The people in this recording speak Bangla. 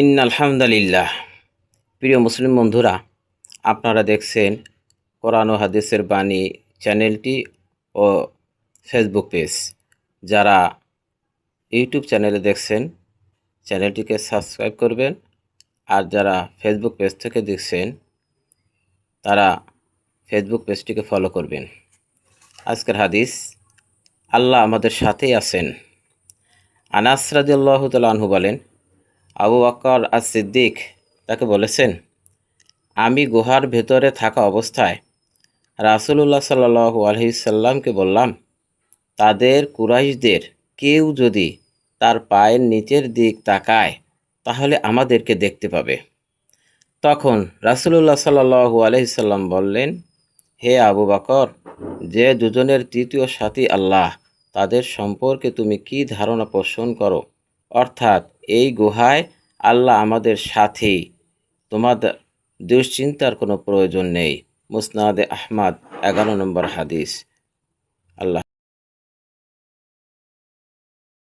ইন আলহামদুলিল্লাহ প্রিয় মুসলিম বন্ধুরা, আপনারা দেখছেন কোরআন ও হাদিসের বাণী চ্যানেলটি ও ফেসবুক পেজ। যারা ইউটিউব চ্যানেলে দেখছেন, চ্যানেলটিকে সাবস্ক্রাইব করবেন, আর যারা ফেসবুক পেজ থেকে দেখছেন, তারা ফেসবুক পেজটিকে ফলো করবেন। আজকের হাদিস, আল্লাহ আমাদের সাথেই আছেন। আনাস রাদিয়াল্লাহু তাআলা আনহু বলেন আবু বকর আর সিদ্দিক তাকে বলেছেন, আমি গুহার ভেতরে থাকা অবস্থায় রাসুলুল্লাহ সাল্লাহ আলহিসাল্লামকে বললাম, তাদের কুরাইশদের কেউ যদি তার পায়ের নিচের দিক তাকায়, তাহলে আমাদেরকে দেখতে পাবে। তখন রাসুলুল্লাহ সাল্লাহু আলহিসাল্লাম বললেন, হে আবু বাকর, যে দুজনের তৃতীয় সাথী আল্লাহ, তাদের সম্পর্কে তুমি কি ধারণা পোষণ করো? অর্থাৎ এই গুহায় আল্লাহ আমাদের সাথী। তোমাদের দুশ্চিন্তার কোনো প্রয়োজন নেই। মুসনাদে আহমাদ, এগারো নম্বর হাদিস। আল্লাহ